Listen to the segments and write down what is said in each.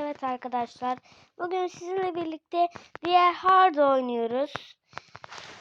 Evet arkadaşlar. Bugün sizinle birlikte diğer hard oynuyoruz.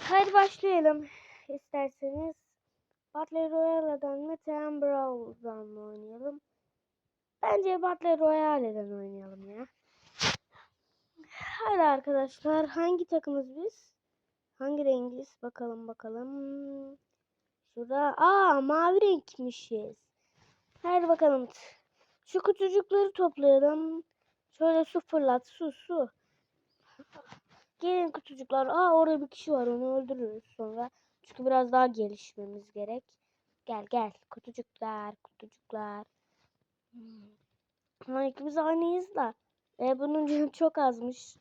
Hadi başlayalım. İsterseniz Battle Royale'den mi Ten Brawl'dan mı oynayalım? Bence Battle Royale'den oynayalım ya. Hadi arkadaşlar. Hangi takımız biz? Hangi rengiz? Bakalım bakalım. Şurada. Aa mavi renkmişiz. Hadi bakalım. Şu kutucukları toplayalım. Şöyle su fırlat. Su su. Gelin kutucuklar. Aa orada bir kişi var. Onu öldürürüz sonra. Çünkü biraz daha gelişmemiz gerek. Gel gel. Kutucuklar. Kutucuklar. Hmm. İkimiz aynıyız da. E, bunun canı çok azmış.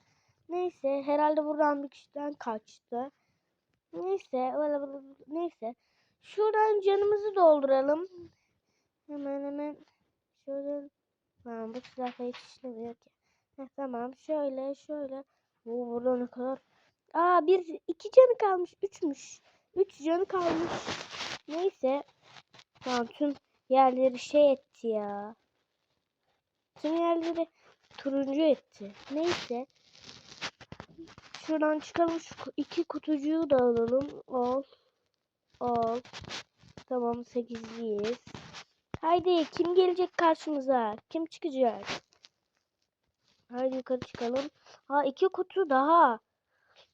Neyse. Herhalde buradan bir kişiden kaçtı. Neyse. Öyle, neyse. Şuradan canımızı dolduralım. Hemen hemen. Şöyle. Tamam bu silah hiç işlemiyor ki. Heh, tamam. Şöyle şöyle. Oo, burada ne kadar. Aa bir iki canı kalmış. Üçmüş. Üç canı kalmış. Neyse. Tamam tüm yerleri şey etti ya. Tüm yerleri turuncu etti. Neyse. Şuradan çıkalım. Şu iki kutucuğu da alalım. Al. Al. Tamam sekizliyiz. Haydi kim gelecek karşımıza? Kim çıkacak? Haydi yukarı çıkalım. Ha iki kutu daha.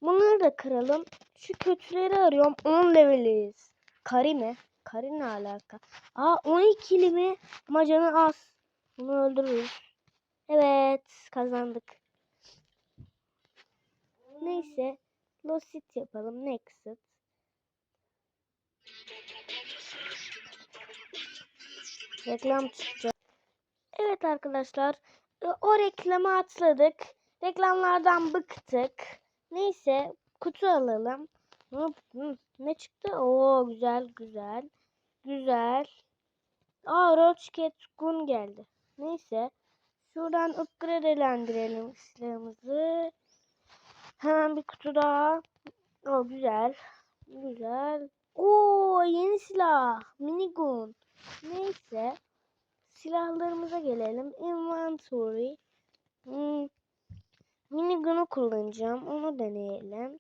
Bunları da kıralım. Şu kötüleri arıyorum. 10 leveliyiz. Kari mi? Kari ne alaka? Aa 12'li mi? Ama canı az. Bunu öldürürüz. Evet kazandık. Neyse. Losit yapalım. Next. Reklam çıkacak. Evet arkadaşlar. e, O reklamı atladık. Reklamlardan bıktık. Neyse kutu alalım. Ne çıktı? Oo güzel güzel. Güzel. Aa Roachcat Gun geldi. Neyse. Şuradan upgradelendirelim silahımızı. Hemen bir kutu daha. O güzel. Güzel. Oo yeni silah. Minigun. Neyse. Silahlarımıza gelelim. Inventory. Hmm. Minigun'u kullanacağım. Onu deneyelim.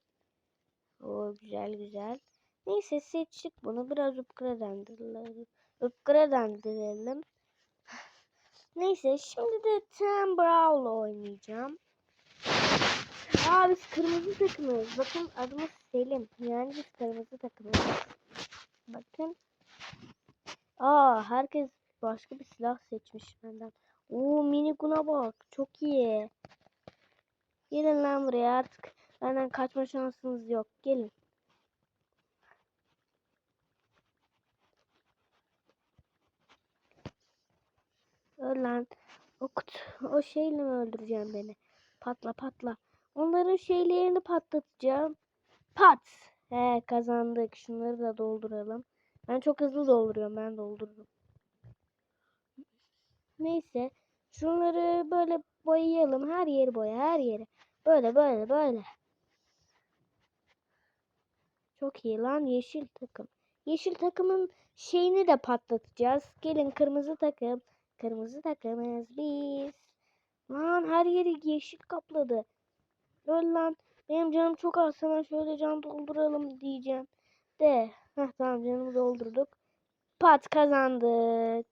O güzel güzel. Neyse seçtik bunu. Biraz upgradelendirelim. Upgradelendirelim. Neyse şimdi de Ten Brawl oynayacağım. Aa biz kırmızı takımız. Bakın adımız Selim. Yani biz kırmızı takımız. Bakın. Aa herkes başka bir silah seçmiş benden. Oo miniguna bak. Çok iyi. Gelin lan buraya artık. Benden kaçma şansınız yok. Gelin. Öl lan. O, kut- o şeyle mi öldüreceğim beni? Patla patla. Onların şeylerini patlatacağım. Pat. He kazandık. Şunları da dolduralım. Ben çok hızlı dolduruyorum. Ben doldururum. Neyse. Şunları böyle boyayalım. Her yeri boya. Her yeri. Böyle böyle böyle. Çok iyi lan yeşil takım. Yeşil takımın şeyini de patlatacağız. Gelin kırmızı takım. Kırmızı takımız biz. Lan her yeri yeşil kapladı. Öl lan. Benim canım çok az. Sana şöyle can dolduralım diyeceğim. De. Heh, tamam canımı doldurduk. Pat kazandık.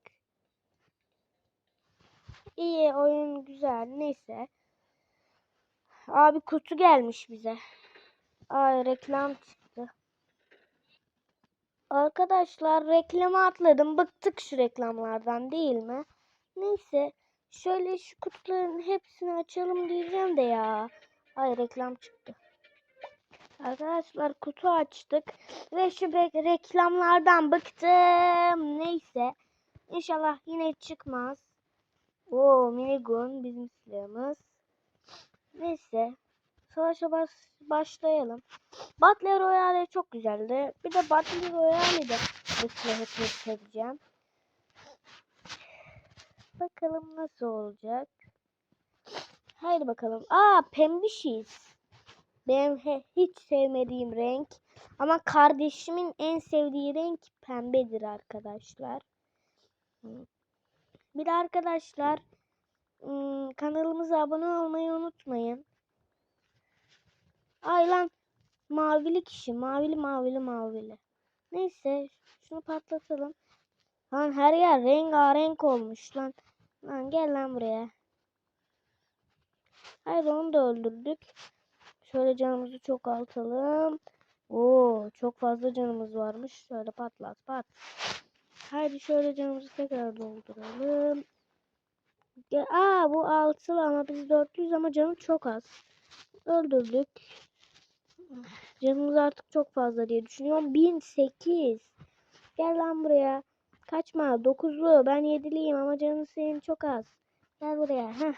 İyi oyun güzel. Neyse. Abi kutu gelmiş bize. Ay reklam çıktı. Arkadaşlar reklamı atladım. Bıktık şu reklamlardan değil mi? Neyse. Şöyle şu kutuların hepsini açalım diyeceğim de ya. Ay reklam çıktı. Arkadaşlar kutu açtık. Ve şu reklamlardan bıktım. Neyse. İnşallah yine çıkmaz. Oo minigun bizim silahımız. Neyse. Savaşa baş, başlayalım. Battle Royale çok güzeldi. Bir de Battle Royale'de bu silahı test edeceğim. Bakalım nasıl olacak. Haydi bakalım. Aa pembişiz. Benim hiç sevmediğim renk. Ama kardeşimin en sevdiği renk pembedir arkadaşlar. Bir de arkadaşlar ım, kanalımıza abone olmayı unutmayın. Ay lan mavili kişi. Mavili mavili mavili. Neyse şunu patlatalım. Lan her yer rengarenk olmuş lan. Lan gel lan buraya. Hayır onu da öldürdük. Şöyle canımızı çok altalım. Oo çok fazla canımız varmış. Şöyle patlat pat. Haydi şöyle canımızı tekrar dolduralım. Aa bu 6 ama biz 400 ama canı çok az. Öldürdük. Canımız artık çok fazla diye düşünüyorum. 1008. Gel lan buraya. Kaçma. 9'lu. Ben 7'liyim ama canın senin çok az. Gel buraya. Heh.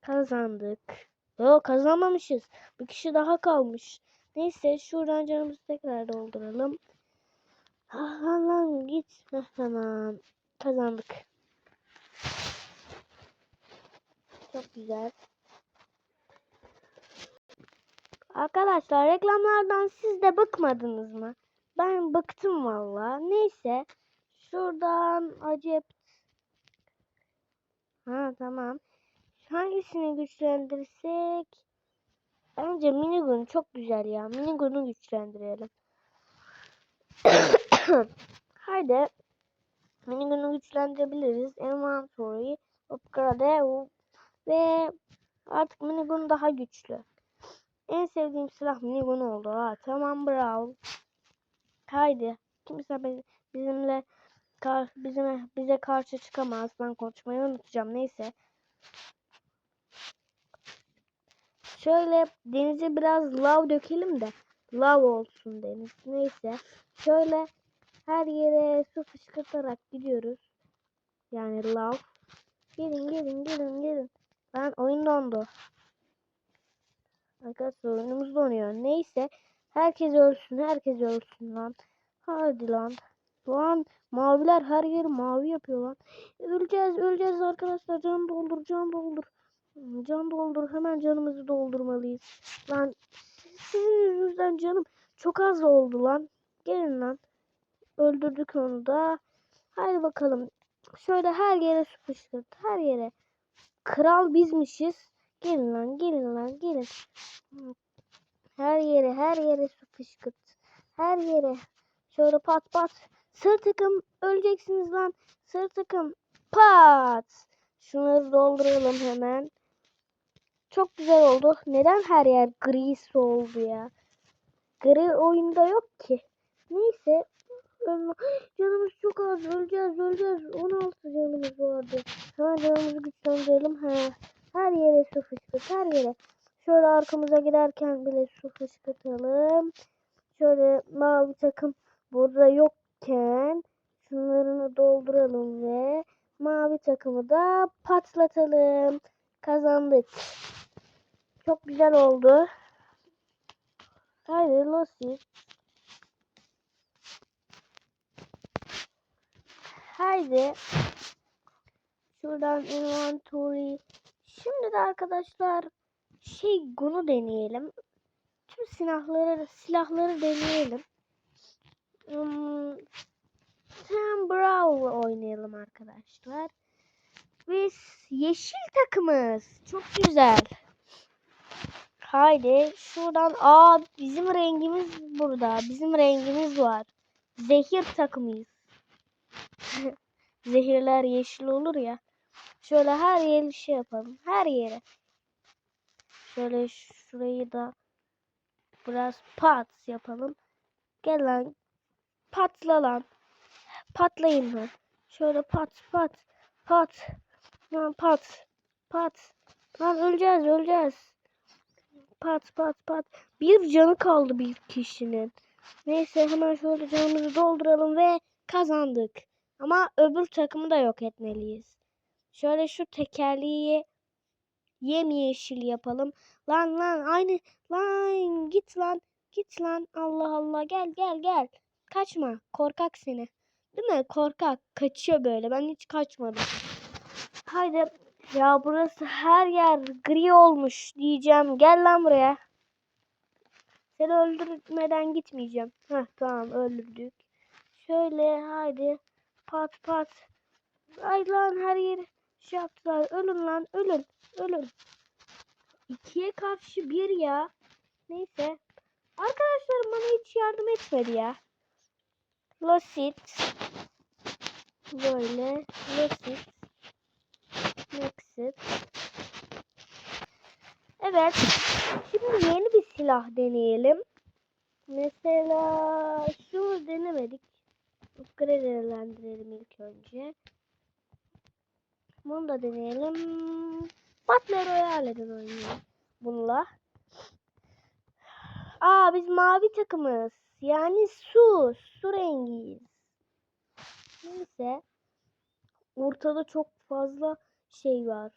Kazandık. Yok kazanmamışız. Bir kişi daha kalmış. Neyse şuradan canımızı tekrar dolduralım. Ah, lan git. Heh, tamam. Kazandık. Çok güzel. Arkadaşlar reklamlardan siz de bıkmadınız mı? Ben bıktım valla. Neyse. Şuradan acep. Ha tamam. Hangisini güçlendirsek? Bence minigun çok güzel ya. Minigun'u güçlendirelim. Haydi. Minigun'u güçlendirebiliriz. Inventory. Upgrade. Ve artık minigun daha güçlü. En sevdiğim silah minigun oldu. Ha, tamam bravo. Haydi. Kimse bi- bizimle kar, bize karşı çıkamaz. Ben konuşmayı unutacağım. Neyse. Şöyle denize biraz lav dökelim de lav olsun deniz. Neyse. Şöyle her yere su fışkırtarak gidiyoruz. Yani lav. Gelin gelin gelin gelin. Ben oyun dondu. Arkadaşlar oyunumuz donuyor. Neyse. Herkes ölsün. Herkes ölsün lan. Hadi lan. Lan maviler her yeri mavi yapıyor lan. Öleceğiz öleceğiz arkadaşlar. Can doldur can doldur. Can doldur. Hemen canımızı doldurmalıyız. Lan sizin yüzünüzden canım çok az oldu lan. Gelin lan. Öldürdük onu da. Haydi bakalım. Şöyle her yere su fışkırt. Her yere. Kral bizmişiz. Gelin lan gelin lan gelin. Her yere her yere su fışkırt. Her yere. Şöyle pat pat. Sır takım öleceksiniz lan. Sır takım pat. Şunları dolduralım hemen. Çok güzel oldu. Neden her yer gri oldu ya? Gri oyunda yok ki. Neyse. Canımız çok az. Öleceğiz öleceğiz. 16 canımız vardı. Hemen canımızı güçlendirelim. He. Her yere su fışkırt. Her yere. Şöyle arkamıza giderken bile su fışkırtalım. Şöyle mavi takım burada yokken şunlarını dolduralım ve mavi takımı da patlatalım. Kazandık. Çok güzel oldu. Haydi Losi. Haydi. Şuradan inventory. Şimdi de arkadaşlar şey bunu deneyelim. Tüm silahları silahları deneyelim. Hmm, Sam Brawl oynayalım arkadaşlar. Biz yeşil takımız. Çok güzel. Haydi şuradan aa bizim rengimiz burada. Bizim rengimiz var. Zehir takımıyız. Zehirler yeşil olur ya. Şöyle her yeri şey yapalım. Her yere. Şöyle şurayı da biraz pat yapalım. Gel lan. Patla lan. Patlayın lan. Şöyle pat pat pat. Lan pat pat. Lan öleceğiz öleceğiz. Pat pat pat. Bir canı kaldı bir kişinin. Neyse hemen şöyle canımızı dolduralım ve kazandık. Ama öbür takımı da yok etmeliyiz. Şöyle şu tekerleği yemyeşil yapalım. Lan lan aynı lan git lan git lan Allah Allah gel gel gel. Kaçma korkak seni. Değil mi korkak kaçıyor böyle ben hiç kaçmadım. Haydi ya burası her yer gri olmuş diyeceğim. Gel lan buraya. Seni öldürmeden gitmeyeceğim. Heh tamam öldürdük. Şöyle haydi pat pat. Ay lan her yeri. şey yaptılar. Ölün lan ölün. Ölün. İkiye karşı bir ya. Neyse. Arkadaşlarım bana hiç yardım etmedi ya. Losit. Böyle. Losit. Nexit. Evet. Şimdi yeni bir silah deneyelim. Mesela şunu denemedik. Gradelendirelim ilk önce. Bunu da deneyelim. Battle Royale'den oynayalım bununla. Aa biz mavi takımız. Yani su. Su rengiyiz. Neyse. Ortada çok fazla şey var.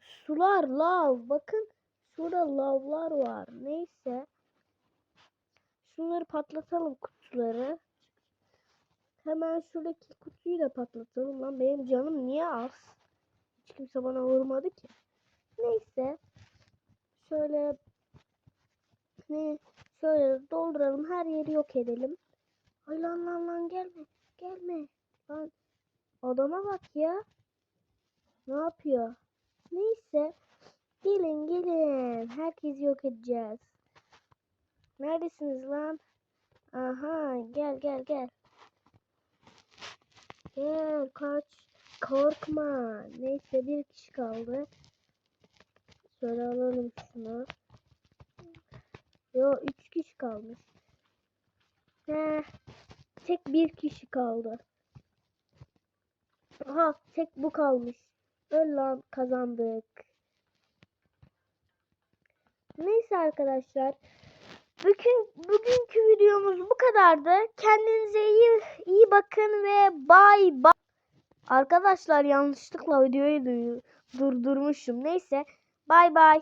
Sular, lav. Bakın. Şurada lavlar var. Neyse. Şunları patlatalım kutuları. Hemen şuradaki kutuyu da patlatalım lan. Benim canım niye az? Hiç kimse bana vurmadı ki. Neyse. Şöyle ne şöyle dolduralım. Her yeri yok edelim. Ay lan lan lan gelme. Gelme. Lan adama bak ya. Ne yapıyor? Neyse. Gelin gelin. Herkesi yok edeceğiz. Neredesiniz lan? Aha gel gel gel. Gel kaç. Korkma. Neyse bir kişi kaldı. Şöyle alalım şunu. Yo üç kişi kalmış. He. Tek bir kişi kaldı. Aha tek bu kalmış. Öl kazandık. Neyse arkadaşlar. Bugün bugünkü videomuz bu kadardı. Kendinize iyi iyi bakın ve bay bay. Arkadaşlar yanlışlıkla videoyu du- durdurmuşum. Neyse bay bay.